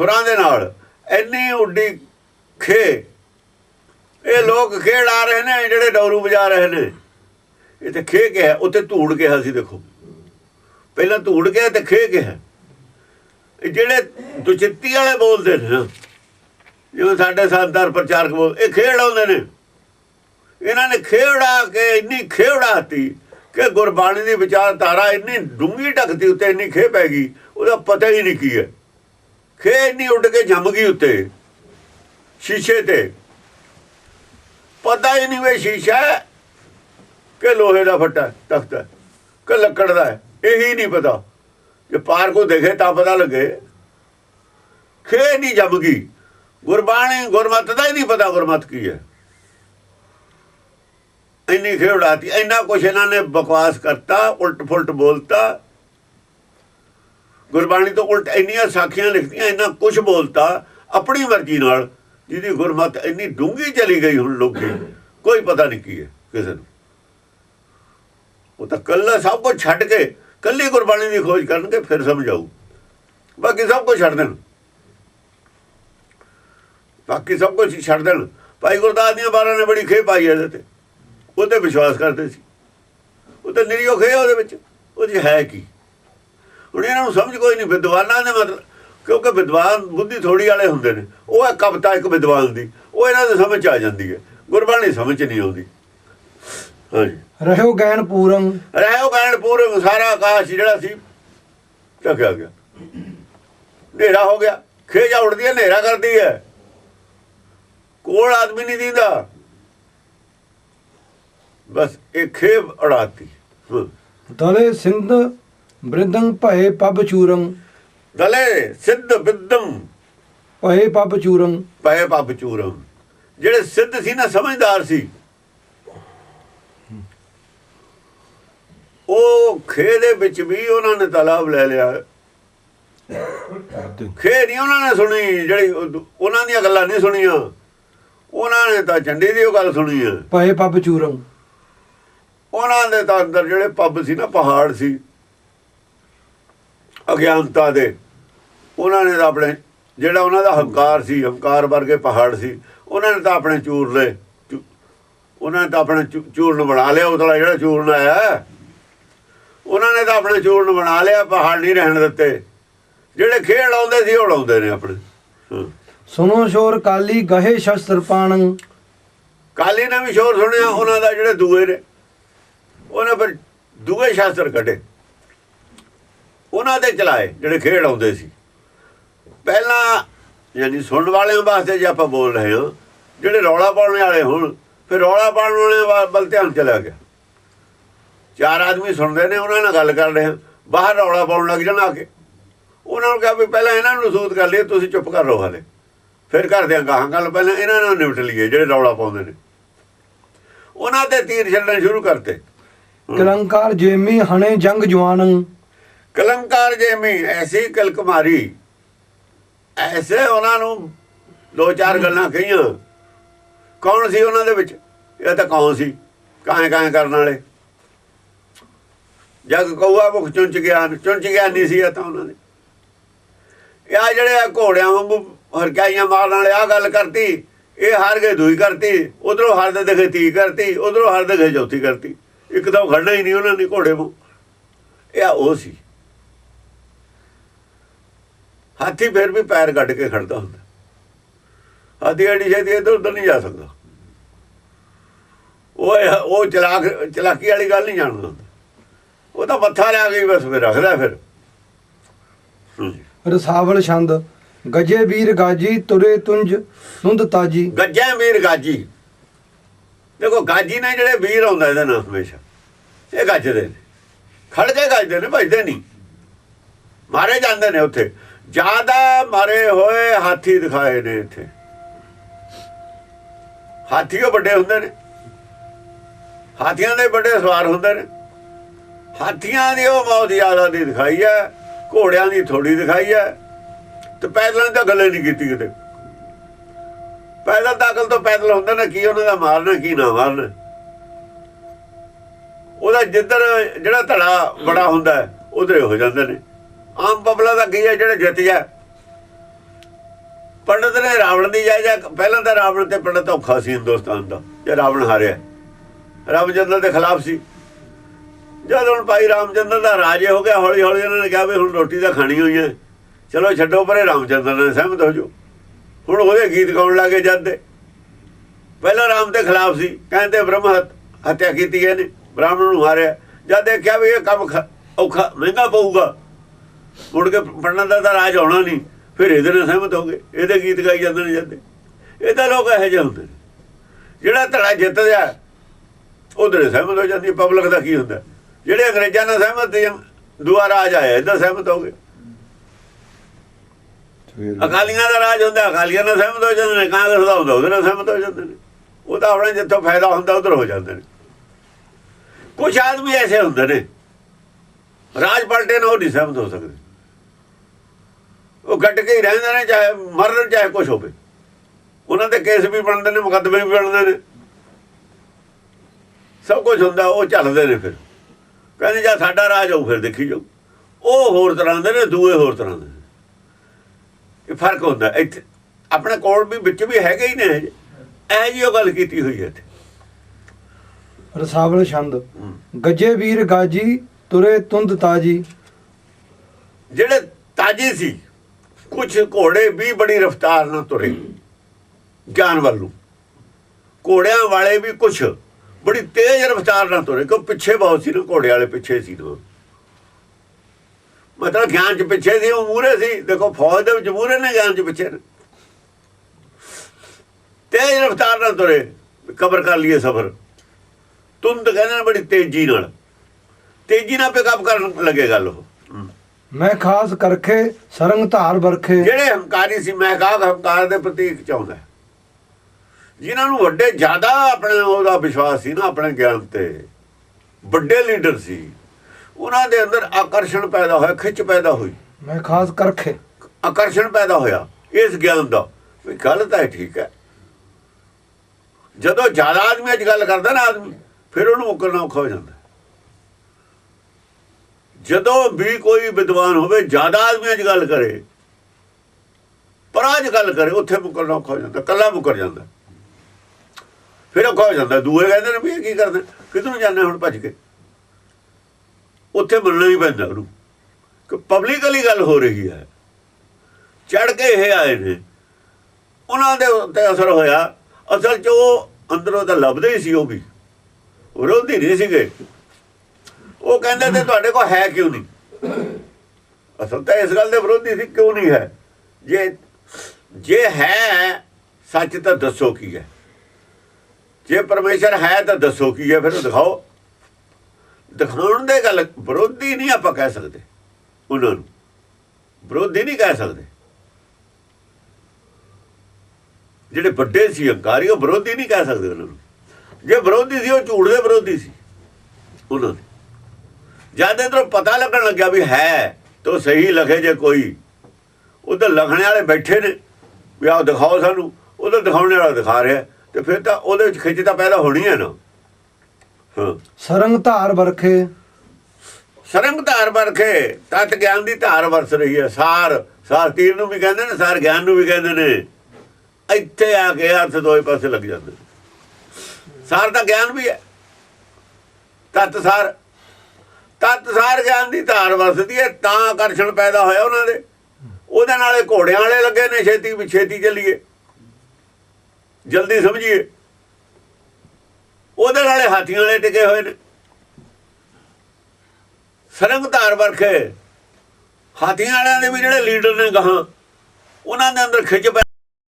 ਖੁਰਾਂ ਦੇ ਨਾਲ। ਇੰਨੀ ਉੱਡੀ ਖੇ। ਇਹ ਲੋਕ ਖੇਡ ਆ ਰਹੇ ਨੇ ਜਿਹੜੇ ਡੌਰੂ ਵਜਾ ਰਹੇ ਨੇ। ਇਹ ਤੇ ਖੇ ਕਿਹਾ ਉੱਤੇ ਧੂੜ ਕਿਹਾ ਸੀ ਦੇਖੋ। ਪਹਿਲਾਂ ਧੂੜ ਕਿਹਾ ਤੇ ਖੇ ਕਿਹਾ ਇਹ ਜਿਹੜੇ ਦੁਚਿੱਤੀ ਵਾਲੇ ਬੋਲਦੇ ਨੇ ਨਾ, ਜਿਵੇਂ ਸਾਡੇ ਸੰਤਾਰ ਪ੍ਰਚਾਰਕ ਬੋਲ ਇਹ ਖੇਡ ਆਉਂਦੇ ਨੇ। ਇਹਨਾਂ ਨੇ ਖੇੜਾ ਕੇ ਇੰਨੀ ਖੇੜਾਤੀ ਕਿ ਗੁਰਬਾਣੀ ਦੀ ਵਿਚਾਰਧਾਰਾ ਇੰਨੀ ਡੂੰਗੀ ਢਕਦੀ ਉੱਤੇ ਇੰਨੀ ਖੇ ਪੈ ਗਈ ਉਹਦਾ ਪਤਾ ਹੀ ਨਹੀਂ ਕੀ ਹੈ। ਖੇ ਇੰਨੀ ਉੱਡ ਕੇ ਜੰਮ ਗਈ ਉੱਤੇ, ਸ਼ੀਸ਼ੇ ਤੇ। ਪਤਾ ਹੀ ਨਹੀਂ ਵੇ ਸ਼ੀਸ਼ਾ ਕਿ ਲੋਹੇ ਦਾ ਫੱਟਾ, ਤਖਤ ਹੈ, ਕਿ ਲੱਕੜ ਦਾ ਹੈ, ਇਹੀ ਨਹੀਂ ਪਤਾ। ਜੇ ਪਾਰ ਕੋ ਦੇਖੇ ਤਾਂ ਪਤਾ ਲੱਗੇ। ਖੇ ਨਹੀਂ ਜੰਮ ਗਈ। ਗੁਰਬਾਣੀ, ਗੁਰਮਤ ਦਾ ਹੀ ਨਹੀਂ ਪਤਾ ਗੁਰਮਤ ਕੀ ਹੈ। ਇੰਨੀ ਖੇੜਾਤੀ ਇੰਨਾ ਕੁਛ ਇਹਨਾਂ ਨੇ ਬਕਵਾਸ ਕਰਤਾ ਉਲਟ ਫੁਲਟ ਬੋਲਤਾ। ਗੁਰਬਾਣੀ ਤੋਂ ਉਲਟ ਇੰਨੀਆਂ ਸਾਖੀਆਂ ਲਿਖਤੀਆਂ, ਇੰਨਾ ਕੁਛ ਬੋਲਤਾ, ਆਪਣੀ ਮਰਜ਼ੀ ਨਾਲ, ਜਿਹਦੀ ਗੁਰਮਤ ਇੰਨੀ ਡੂੰਗੀ ਚਲੀ ਗਈ ਹੁਣ ਲੋਕੀ, ਕੋਈ ਪਤਾ ਨਹੀਂ ਕੀ ਹੈ, ਕਿਸੇ ਨੂੰ। ਉਹ ਤਾਂ ਕੱਲਾ ਸਭ ਕੁਝ ਛੱਡ ਕੇ, ਕੱਲੀ ਗੁਰਬਾਣੀ ਦੀ ਖੋਜ ਕਰਨਗੇ, ਫਿਰ ਸਮਝ ਆਊ ਬਾਕੀ ਸਭ ਕੁਝ ਛੱਡ ਦੇਣ। ਬਾਕੀ ਸਭ ਕੁਝ ਛੱਡ ਦੇਣ। ਭਾਈ ਗੁਰਦਾਸ ਦੀਆਂ ਬਾਰਾਂ ਨੇ ਬੜੀ ਖੇ ਪਾਈ ਇਹਦੇ ਤੇ। ਉਹਤੇ ਵਿਸ਼ਵਾਸ ਕਰਦੇ ਸੀ। ਉਹ ਤਾਂ ਨਿਰੀਓ ਖੇ ਉਹਦੇ ਵਿੱਚ। ਉਹ 'ਚ ਹੈ ਕੀ? ਹੁਣ ਇਹਨਾਂ ਨੂੰ ਸਮਝ ਕੋਈ ਨਹੀਂ ਵਿਦਵਾਨਾਂ ਦੇ ਮਤਲਬ ਕਿਉਂਕਿ ਵਿਦਵਾਨ ਬੁੱਧੀ ਥੋੜੀ ਵਾਲੇ ਹੁੰਦੇ ਨੇ। ਉਹ ਹੈ ਕਵਿਤਾ ਇੱਕ ਵਿਦਵਾਨ ਦੀ ਉਹ ਇਹਨਾਂ ਦੇ ਸਮਝ ਆ ਜਾਂਦੀ ਹੈ। ਗੁਰਬਾਣੀ ਸਮਝ ਨਹੀਂ ਆਉਂਦੀ। ਹਾਂਜੀ। ਰਹਿਓ ਗੈਨ ਪੂਰੰ ਰਹਿਓ ਗੈਣ ਪੂਰੇ ਸਾਰਾ ਆਕਾਸ਼ ਜਿਹੜਾ ਸੀ ਢਕਿਆ ਗਿਆ। ਹਨੇਰਾ ਹੋ ਗਿਆ। ਖੇਜਾ ਉੜਦੀ ਹੈ ਹਨੇਰਾ ਕਰਦੀ ਹੈ। ਕੋਲ ਆਦਮੀ ਨਹੀਂ ਦਿੰਦਾ। ਬਸ ਇਹ ਖੇਬ ਅੜਾਤੀ। ਹਾਂ। ਦਲੇ ਸਿੰਧ ਬ੍ਰਿਦੰ ਭਏ ਪਬ ਚੂਰੰ। ਦਲੇ ਸਿੱਧ ਬਿੱਦਮ ਭਏ ਪਬ ਚੂਰੰ। ਪਏ ਪੱਪ ਚੂਰਮ ਜਿਹੜੇ ਸਿੱਧ ਸੀ ਨਾ ਸਮਝਦਾਰ ਸੀ। ਉਹ ਖੇ ਦੇ ਵਿੱਚ ਵੀ ਉਹਨਾਂ ਨੇ ਤਲਾਬ ਲੈ ਲਿਆ। ਖੇ ਨਹੀਂ ਉਹਨਾਂ ਨੇ ਸੁਣੀ ਜਿਹੜੀ ਉਹ- ਉਹਨਾਂ ਦੀਆਂ ਗੱਲਾਂ ਨਹੀਂ ਸੁਣੀਆਂ। ਉਹਨਾਂ ਨੇ ਤਾਂ ਚੰਡੀ ਦੀ ਉਹ ਗੱਲ ਸੁਣੀ ਹੈ ਭਏ ਪਬ ਚੂਰੰ। ਉਹਨਾਂ ਦੇ ਤਾਂ ਅੰਦਰ ਜਿਹੜੇ ਪੱਬ ਸੀ ਨਾ ਪਹਾੜ ਸੀ। ਅਗਿਆਨਤਾ ਦੇ। ਉਹਨਾਂ ਨੇ ਤਾਂ ਆਪਣੇ ਜਿਹੜਾ ਉਹਨਾਂ ਦਾ ਹੰਕਾਰ ਸੀ ਹੰਕਾਰ ਵਰਗੇ ਪਹਾੜ ਸੀ ਉਹਨਾਂ ਨੇ ਤਾਂ ਆਪਣੇ ਚੂਰ ਲਏ। ਉਹਨਾਂ ਨੇ ਤਾਂ ਆਪਣੇ ਚੂਰਨ ਬਣਾ ਲਿਆ ਉਤਲਾ ਜਿਹੜਾ ਚੂਰਨ ਆਇਆ। ਉਹਨਾਂ ਨੇ ਤਾਂ ਆਪਣੇ ਚੂਰਨ ਬਣਾ ਲਿਆ ਪਹਾੜ ਨਹੀਂ ਰਹਿਣ ਦਿੱਤੇ। ਜਿਹੜੇ ਖੇਡ ਆਉਂਦੇ ਸੀ ਉਹ ਲਾਉਂਦੇ ਨੇ ਆਪਣੇ। ਸੁਨੋ ਸ਼ੋਰ ਕਾਲੀ ਗਹੇ ਸ਼ਸਤਰ ਪਾਣੰ। ਕਾਲੀ ਨੇ ਵੀ ਸ਼ੋਰ ਸੁਣਿਆ ਉਹਨਾਂ ਦਾ ਜਿਹੜੇ ਦੂਏ ਨੇ ਉਹਨਾਂ ਫਿਰ ਦੂਏ ਸ਼ਾਸਤਰ ਕੱਢੇ। ਉਹਨਾਂ ਦੇ ਚਲਾਏ, ਜਿਹੜੇ ਖੇਡ ਆਉਂਦੇ ਸੀ। ਪਹਿਲਾਂ ਯਾਨੀ ਸੁਣਨ ਵਾਲਿਆਂ ਵਾਸਤੇ ਜੇ ਆਪਾਂ ਬੋਲ ਰਹੇ ਹਾਂ, ਜਿਹੜੇ ਰੌਲਾ ਪਾਉਣ ਵਾਲੇ ਹੁਣ, ਫਿਰ ਰੌਲਾ ਪਾਉਣ ਵਾਲੇ ਵੱਲ ਧਿਆਨ ਚਲਾ ਗਿਆ। ਚਾਰ ਆਦਮੀ ਸੁਣਦੇ ਨੇ, ਉਹਨਾਂ ਨਾਲ ਗੱਲ ਕਰ ਰਹੇ ਹਾਂ, ਬਾਹਰ ਰੌਲਾ ਪਾਉਣ ਲੱਗ ਜਾਣ ਆ ਕੇ। ਉਹਨਾਂ ਨੂੰ ਕਿਹਾ ਵੀ ਪਹਿਲਾਂ ਇਹਨਾਂ ਨੂੰ ਸੂਤ ਕਰ ਲਈਏ, ਤੁਸੀਂ ਚੁੱਪ ਕਰ ਰਹੋ ਹਾਲੇ। ਫਿਰ ਕਰਦੇ ਆਂ ਗਾਹਾਂ ਗੱਲ, ਪਹਿਲਾਂ ਇਹਨਾਂ ਨਾਲ ਨਿਪਟ ਲਈਏ, ਜਿਹੜੇ ਰੌਲਾ ਪਾਉਂਦੇ ਨੇ। ਉਹਨਾਂ ਤੇ ਤੀਰ ਛੱਡਣੇ ਸ਼ੁਰੂ ਕਰਤੇ। ਕਲੰਕਾਰ ਜੇਮੀ ਹਣੇ ਜੰਗ ਜਵਾਨ ਕਲੰਕਾਰ ਜੇਮੀ ਐਸੀ ਕਲਕਮਾਰੀ ਐਸੇ ਉਹਨਾਂ ਨੂੰ ਦੋ ਚਾਰ ਗੱਲਾਂ ਕਹੀਆਂ। ਕੌਣ ਸੀ ਉਹਨਾਂ ਦੇ ਵਿੱਚ? ਇਹ ਤਾਂ ਕੌਣ ਸੀ? ਕਾਹੇ ਕਾਹੇ ਕਰਨ ਵਾਲੇ? ਜਗ ਕਊਆ ਮੁਖ ਚੁੰਚ ਗਿਆ ਚੁੰਚ ਗਿਆ ਨਹੀਂ ਸੀ ਇਹ ਤਾਂ ਉਹਨਾਂ ਦੇ। ਇਹ ਜਿਹੜੇ ਆ ਘੋੜਿਆਂ ਵਾਂਗੂ ਹਰਕਾਈਆਂ ਮਾਰਨ ਵਾਲੇ ਆ ਗੱਲ ਕਰਤੀ। ਇਹ ਹਾਰ ਗਏ ਦੂਈ ਕਰਤੀ ਉਧਰੋਂ ਹਾਰਦੇ ਦੇਖੇ ਤੀ ਕਰਤੀ ਉਧਰੋਂ ਹਾਰਦੇ ਦੇਖੇ ਚੌਥੀ ਕਰਤੀ। ਇੱਕਦਮ ਖੜਨਾ ਹੀ ਨਹੀਂ ਉਹਨਾਂ ਨੇ ਘੋੜੇ ਵਾਂਗ। ਇਹ ਉਹ ਸੀ। ਹਾਥੀ ਫਿਰ ਵੀ ਪੈਰ ਕੱਢ ਕੇ ਖੜਦਾ ਹੁੰਦਾ। ਹਾਥੀ ਅੜੀ ਛੇਤੀ ਇੱਧਰ ਉੱਧਰ ਨਹੀਂ ਜਾ ਸਕਦਾ। ਉਹ ਉਹ ਚਲਾਕ ਚਲਾਕੀ ਵਾਲੀ ਗੱਲ ਨਹੀਂ ਜਾਣਦਾ ਹੁੰਦਾ। ਉਹ ਤਾਂ ਮੱਥਾ ਲਿਆ ਹੀ ਬਸ ਫਿਰ ਰੱਖਦਾ ਫਿਰ। ਰਸਾਵਲ ਛੰਦ ਗਜੇ ਵੀਰ ਗਾਜੀ ਤੁਰੇ ਤੁੰਜ ਤੁੰਦ ਤਾਜੀ। ਗੱਜੇ ਵੀਰ ਗਾਜੀ। ਦੇਖੋ ਗਾਜੀ ਨੇ ਜਿਹੜੇ ਵੀਰ ਆਉਂਦਾ ਇਹਦਾ ਨਾਮ ਹਮੇਸ਼ਾ ਇਹ ਗੱਜਦੇ ਨੇ। ਖੜ ਕੇ ਗੱਜਦੇ ਨੇ ਭਜਦੇ ਨਹੀਂ। ਮਾਰੇ ਜਾਂਦੇ ਨੇ ਉੱਥੇ। ਜ਼ਿਆਦਾ ਮਾਰੇ ਹੋਏ ਹਾਥੀ ਦਿਖਾਏ ਨੇ ਇੱਥੇ। ਹਾਥੀ ਉਹ ਵੱਡੇ ਹੁੰਦੇ ਨੇ। ਹਾਥੀਆਂ ਦੇ ਵੱਡੇ ਸਵਾਰ ਹੁੰਦੇ ਨੇ। ਹਾਥੀਆਂ ਦੀ ਉਹ ਮੌਤ ਜ਼ਿਆਦਾ ਦੀ ਦਿਖਾਈ ਹੈ, ਘੋੜਿਆਂ ਦੀ ਥੋੜੀ ਦਿਖਾਈ ਹੈ। ਤੇ ਪੈਦਲਾਂ ਦੀ ਤਾਂ ਗੱਲੇ ਨਹੀਂ ਕੀਤੀ ਕਿਤੇ। ਪੈਦਲ ਦਾਖਲ ਤੋਂ ਪੈਦਲ ਹੁੰਦੇ ਨੇ, ਕੀ ਉਹਨਾਂ ਦਾ ਮਾਰਨਾ, ਕੀ ਨਾ ਮਾਰਨਾ। ਉਹਦਾ ਜਿੱਧਰ ਜਿਹੜਾ ਧੜਾ ਬੜਾ ਹੁੰਦਾ ਉਧਰੇ ਹੋ ਜਾਂਦੇ ਨੇ। ਆਮ ਪਬਲਾ ਦਾ ਕੀ ਹੈ, ਜਿਹੜੇ ਜਿੱਤ ਜਾ ਦਸ਼ਰਥ ਨੇ ਰਾਵਣ ਦੀ ਜਾਇਜਾ ਪਹਿਲਾਂ ਤਾਂ ਰਾਵਣ ਤੇ ਬੜਾ ਧੋਖਾ ਸੀ ਹਿੰਦੁਸਤਾਨ ਦਾ, ਜੇ ਰਾਵਣ ਹਾਰਿਆ। ਰਾਮਚੰਦਰ ਦੇ ਖਿਲਾਫ ਸੀ। ਜਦ ਹੁਣ ਭਾਈ ਰਾਮਚੰਦਰ ਦਾ ਰਾਜੇ ਹੋ ਗਿਆ ਹੌਲੀ ਹੌਲੀ ਉਹਨਾਂ ਨੇ ਕਿਹਾ ਵੀ ਹੁਣ ਰੋਟੀ ਤਾਂ ਖਾਣੀ ਹੋਈ ਹੈ। ਚਲੋ ਛੱਡੋ ਪਰੇ, ਰਾਮਚੰਦਰ ਨੇ ਸਹਿਮਤ ਹੋ ਜਾਓ। ਹੁਣ ਉਹਦੇ ਗੀਤ ਗਾਉਣ ਲੱਗੇ ਜਦ ਦੇ। ਪਹਿਲਾਂ ਰਾਮ ਦੇ ਖਿਲਾਫ ਸੀ, ਕਹਿੰਦੇ ਬ੍ਰਹਮ ਹੱਤਿਆ ਕੀਤੀ ਇਹਨੇ, ਬ੍ਰਾਹਮਣ ਨੂੰ ਮਾਰਿਆ ਜਦ ਦੇਖਿਆ ਵੀ ਇਹ ਕੰਮ ਔਖਾ ਮਹਿੰਗਾ ਪਊਗਾ। ਮੁੜ ਕੇ ਪੰਡਤ ਦਾ ਤਾਂ ਰਾਜ ਆਉਣਾ ਨਹੀਂ ਫਿਰ ਇਹਦੇ ਨਾਲ ਸਹਿਮਤ ਹੋ ਗਏ ਇਹਦੇ ਗੀਤ ਗਾਈ ਜਾਂਦੇ ਨੇ ਜਾਂਦੇ। ਇਹਦਾ ਲੋਕ ਇਹੋ ਜਿਹੇ ਹੁੰਦੇ ਨੇ। ਜਿਹੜਾ ਧੜਾ ਜਿੱਤ ਜਾ ਉਧਰ ਸਹਿਮਤ ਹੋ ਜਾਂਦੀ ਪਬਲਿਕ ਦਾ ਕੀ ਹੁੰਦਾ? ਜਿਹੜੇ ਅੰਗਰੇਜ਼ਾਂ ਨਾਲ ਸਹਿਮਤ ਸੀ ਦੁਆ ਰਾਜ ਆਇਆ ਇਹਦਾ ਸਹਿਮਤ ਹੋ ਗਏ। ਅਕਾਲੀਆਂ ਦਾ ਰਾਜ ਹੁੰਦਾ ਅਕਾਲੀਆਂ ਨਾਲ ਸਹਿਮਤ ਹੋ ਜਾਂਦੇ ਨੇ ਕਾਂਗਰਸ ਦਾ ਹੁੰਦਾ ਉਹਦੇ ਨਾਲ ਸਹਿਮਤ ਹੋ ਜਾਂਦੇ ਨੇ। ਉਹ ਤਾਂ ਆਪਣੇ ਜਿੱਥੋਂ ਫਾਇਦਾ ਹੁੰਦਾ ਉਧਰ ਹੋ ਜਾਂਦੇ ਨੇ। ਕੁਝ ਆਦਮੀ ਐਸੇ ਹੁੰਦੇ ਨੇ ਰਾਜ ਪਲਟੇ ਨਾਲ ਉਹ ਨਹੀਂ ਸਹਿਮਤ ਹੋ ਸਕਦੇ। ਉਹ ਗੱਟ ਕੇ ਹੀ ਰਹਿੰਦੇ ਨੇ ਚਾਹੇ ਮਰਨ ਚਾਹੇ ਕੁਝ ਹੋਵੇ। ਉਹਨਾਂ ਦੇ ਕੇਸ ਵੀ ਬਣਦੇ ਨੇ ਮੁਕੱਦਮੇ ਵੀ ਬਣਦੇ ਨੇ। ਸਭ ਕੁਝ ਹੁੰਦਾ ਉਹ ਚੱਲਦੇ ਨੇ ਫਿਰ। ਕਹਿੰਦੇ ਜਾਂ ਸਾਡਾ ਰਾਜ ਹੋਊ ਫਿਰ ਦੇਖੀ ਜਾਓ। ਉਹ ਹੋਰ ਤਰ੍ਹਾਂ ਦੇ ਨੇ ਦੂਏ ਹੋਰ ਤਰ੍ਹਾਂ ਦੇ ਇਹ ਫ਼ਰਕ ਹੁੰਦਾ ਇੱਥੇ ਆਪਣੇ ਕੋਲ ਵੀ ਵਿੱਚ ਵੀ ਹੈਗੇ ਹੀ ਨੇ। ਇਹ ਜੀ ਉਹ ਗੱਲ ਕੀਤੀ ਹੋਈ ਹੈ ਇੱਥੇ। ਰਸਾਵਲ ਛੰਦ। ਗੱਜੇ ਵੀਰ ਗਾਜੀ ਤੁਰੇ ਤੁੰਦ ਤਾਜੀ। ਜਿਹੜੇ ਤਾਜੀ ਸੀ ਕੁਝ ਘੋੜੇ ਵੀ ਬੜੀ ਰਫ਼ਤਾਰ ਨਾਲ ਤੁਰੇ। ਗਿਆਨ ਵੱਲ ਨੂੰ। ਘੋੜਿਆਂ ਵਾਲੇ ਵੀ ਕੁਝ ਬੜੀ ਤੇਜ਼ ਰਫ਼ਤਾਰ ਨਾਲ ਤੁਰੇ, ਕਿਉਂ ਪਿੱਛੇ ਬਹੁਤ ਸੀ ਨਾ, ਘੋੜੇ ਵਾਲੇ ਪਿੱਛੇ ਸੀ ਨਾ ਮਤਲਬ ਗਿਆਨ ਚ ਪਿੱਛੇ ਸੀ, ਉਹ ਮੂਰੇ ਸੀ। ਦੇਖੋ, ਫੌਜ ਦੇ ਵਿੱਚ ਮੂਰੇ ਨੇ ਗਿਆਨ ਚ ਪਿੱਛੇ। ਨੇ ਤੇਜ਼ ਰਫ਼ਤਾਰ ਨਾਲ ਤੁਰੇ, ਕਬਰ ਕਰ ਲਈਏ ਸਫਰ। ਤੁੰਦ ਕਹਿੰਦੇ ਨੇ ਬੜੀ ਤੇਜ਼ੀ ਨਾਲ। ਤੇਜ਼ੀ ਨਾਲ ਪਿਕਅਪ ਕਰਨ ਲੱਗੇ ਗੱਲ ਉਹ। ਮੈਂ ਖਾਸ ਕਰਖੇ ਸਰੰਗ ਧਾਰ ਵਰਖੇ। ਜਿਹੜੇ ਹੰਕਾਰੀ ਸੀ ਮੈਂ ਕਹਾ ਹੰਕਾਰ ਦੇ ਪ੍ਰਤੀਕ ਚਾਹੁੰਦਾ। ਜਿਨ੍ਹਾਂ ਨੂੰ ਵੱਡੇ ਜ਼ਿਆਦਾ ਆਪਣੇ ਉਹਦਾ ਵਿਸ਼ਵਾਸ ਸੀ ਨਾ ਆਪਣੇ ਗਿਆਨ ਤੇ। ਵੱਡੇ ਲੀਡਰ ਸੀ। ਉਹਨਾਂ ਦੇ ਅੰਦਰ ਆਕਰਸ਼ਣ ਪੈਦਾ ਹੋਇਆ ਖਿੱਚ ਪੈਦਾ ਹੋਈ। ਮੈਂ ਖਾਸ ਕਰਖੇ ਆਕਰਸ਼ਣ ਪੈਦਾ ਹੋਇਆ ਇਸ ਗਿਆਨ ਦਾ। ਵੀ ਗੱਲ ਤਾਂ ਠੀਕ ਹੈ। ਜਦੋਂ ਜ਼ਿਆਦਾ ਆਦਮੀ ਅੱਜ ਗੱਲ ਕਰਦਾ ਨਾ ਆਦਮੀ ਫਿਰ ਉਹਨੂੰ ਮੁਕਰਨਾ ਔਖਾ ਹੋ ਜਾਂਦਾ। ਜਦੋਂ ਵੀ ਕੋਈ ਵਿਦਵਾਨ ਹੋਵੇ, ਜ਼ਿਆਦਾ ਆਦਮੀਆਂ 'ਚ ਗੱਲ ਕਰੇ। ਪਰ ਅੱਜ ਗੱਲ ਕਰੇ, ਉੱਥੇ ਮੁਕਰਨਾ ਔਖਾ ਹੋ ਜਾਂਦਾ ਕੱਲਾ ਮੁਕਰ ਜਾਂਦਾ। ਫਿਰ ਔਖਾ ਹੋ ਜਾਂਦਾ। ਦੂਏ ਕਹਿੰਦੇ ਨੇ ਵੀ ਇਹ ਕੀ ਕਰਦੇ? ਕਿਧਰ ਨੂੰ ਜਾਂਦੇ ਹੁਣ ਭੱਜ ਕੇ? ਉੱਥੇ ਮੰਨਣਾ ਹੀ ਪੈਂਦਾ ਉਹਨੂੰ। ਕਿ ਪਬਲਿਕਲੀ ਗੱਲ ਹੋ ਰਹੀ ਹੈ। ਚੜ ਕੇ ਇਹ ਆਏ ਨੇ। ਉਹਨਾਂ ਦੇ ਉੱਤੇ ਅਸਰ ਹੋਇਆ। ਅਸਲ 'ਚ ਉਹ ਅੰਦਰੋਂ ਤਾਂ ਲੱਭਦੇ ਹੀ ਸੀ ਉਹ ਵੀ। ਵਿਰੋਧੀ ਨਹੀਂ ਸੀਗੇ। ਉਹ ਕਹਿੰਦੇ ਤੇ ਤੁਹਾਡੇ ਕੋਲ ਹੈ ਕਿਉਂ ਨਹੀਂ? ਅਸਲ ਤਾਂ ਇਸ ਗੱਲ ਦੇ ਵਿਰੋਧੀ ਸੀ, ਕਿਉਂ ਨਹੀਂ ਹੈ? ਜੇ ਜੇ ਹੈ, ਸੱਚ ਤਾਂ ਦੱਸੋ ਕੀ ਹੈ? ਜੇ ਪਰਮੇਸ਼ਰ ਹੈ ਤਾਂ ਦੱਸੋ ਕੀ ਹੈ? ਫਿਰ ਦਿਖਾਓ। ਦਿਖਾਉਣ ਦੇ ਗੱਲ ਵਿਰੋਧੀ ਨਹੀਂ ਆਪਾਂ ਕਹਿ ਸਕਦੇ, ਉਹਨਾਂ ਨੂੰ। ਵਿਰੋਧੀ ਨਹੀਂ ਕਹਿ ਸਕਦੇ। ਜਿਹੜੇ ਵੱਡੇ ਸੀ ਹੰਕਾਰੀ ਉਹ ਵਿਰੋਧੀ ਨਹੀਂ ਕਹਿ ਸਕਦੇ ਉਹਨਾਂ ਨੂੰ। ਜੇ ਵਿਰੋਧੀ ਸੀ, ਉਹ ਝੂਠ ਦੇ ਵਿਰੋਧੀ ਸੀ, ਉਹਨਾਂ ਦੇ। ਜਦ ਇਧਰੋਂ ਪਤਾ ਲੱਗਣ ਲੱਗਿਆ ਵੀ ਹੈ ਤਾਂ ਸਹੀ ਲਖੇ ਜੇ ਕੋਈ। ਉਧਰ ਲਖਣੇ ਵਾਲੇ ਬੈਠੇ ਨੇ ਵੀ ਆਹ ਦਿਖਾਓ ਸਾਨੂੰ। ਉਧਰ ਦਿਖਾਉਣੇ ਵਾਲਾ ਦਿਖਾ ਰਿਹਾ ਤੇ ਫਿਰ ਤਾਂ ਉਹਦੇ ਵਿੱਚ ਖਿੱਚ ਤਾਂ ਪੈਦਾ ਹੋਣੀ ਹੈ ਨਾ। ਹਾਂ। ਸਰੰਗ ਧਾਰ ਵਰਖੇ। ਸਰੰਗ ਧਾਰ ਵਰਖੇ ਤਤ ਗਿਆਨ ਦੀ ਧਾਰ ਵਰਸ ਰਹੀ ਹੈ ਸਾਰ ਸਾਰ ਤੀਰ ਨੂੰ ਵੀ ਕਹਿੰਦੇ ਨੇ ਸਾਰ ਗਿਆਨ ਨੂੰ ਵੀ ਕਹਿੰਦੇ ਨੇ। ਇੱਥੇ ਆ ਕੇ ਅਰਥ ਦੋਏ ਪਾਸੇ ਲੱਗ ਜਾਂਦੇ ਸਾਰ ਤਾਂ ਗਿਆਨ ਵੀ ਹੈ। ਤਤ ਸਾਰ ਤਤ ਸਾਰ ਗਿਆਨ ਦੀ ਧਾਰ ਵਰਸਦੀ ਹੈ, ਤਾਂ ਆਕਰਸ਼ਣ ਪੈਦਾ ਹੋਇਆ ਉਹਨਾਂ ਦੇ। ਉਹਦੇ ਨਾਲੇ ਘੋੜਿਆਂ ਵਾਲੇ ਲੱਗੇ ਨੇ, ਛੇਤੀ ਛੇਤੀ ਚੱਲੀਏ। ਜਲਦੀ ਸਮਝੀਏ। ਉਹਦੇ ਨਾਲੇ ਹਾਥੀਆਂ ਵਾਲੇ ਟਿਕੇ ਹੋਏ ਨੇ। ਸਰੰਗ ਧਾਰ ਵਰਖੇ। ਹਾਥੀਆਂ ਵਾਲਿਆਂ ਦੇ ਵੀ ਜਿਹੜੇ ਲੀਡਰ ਨੇ ਗਾਹਾਂ, ਉਹਨਾਂ ਦੇ ਅੰਦਰ ਖਿੱਚ ਪੈ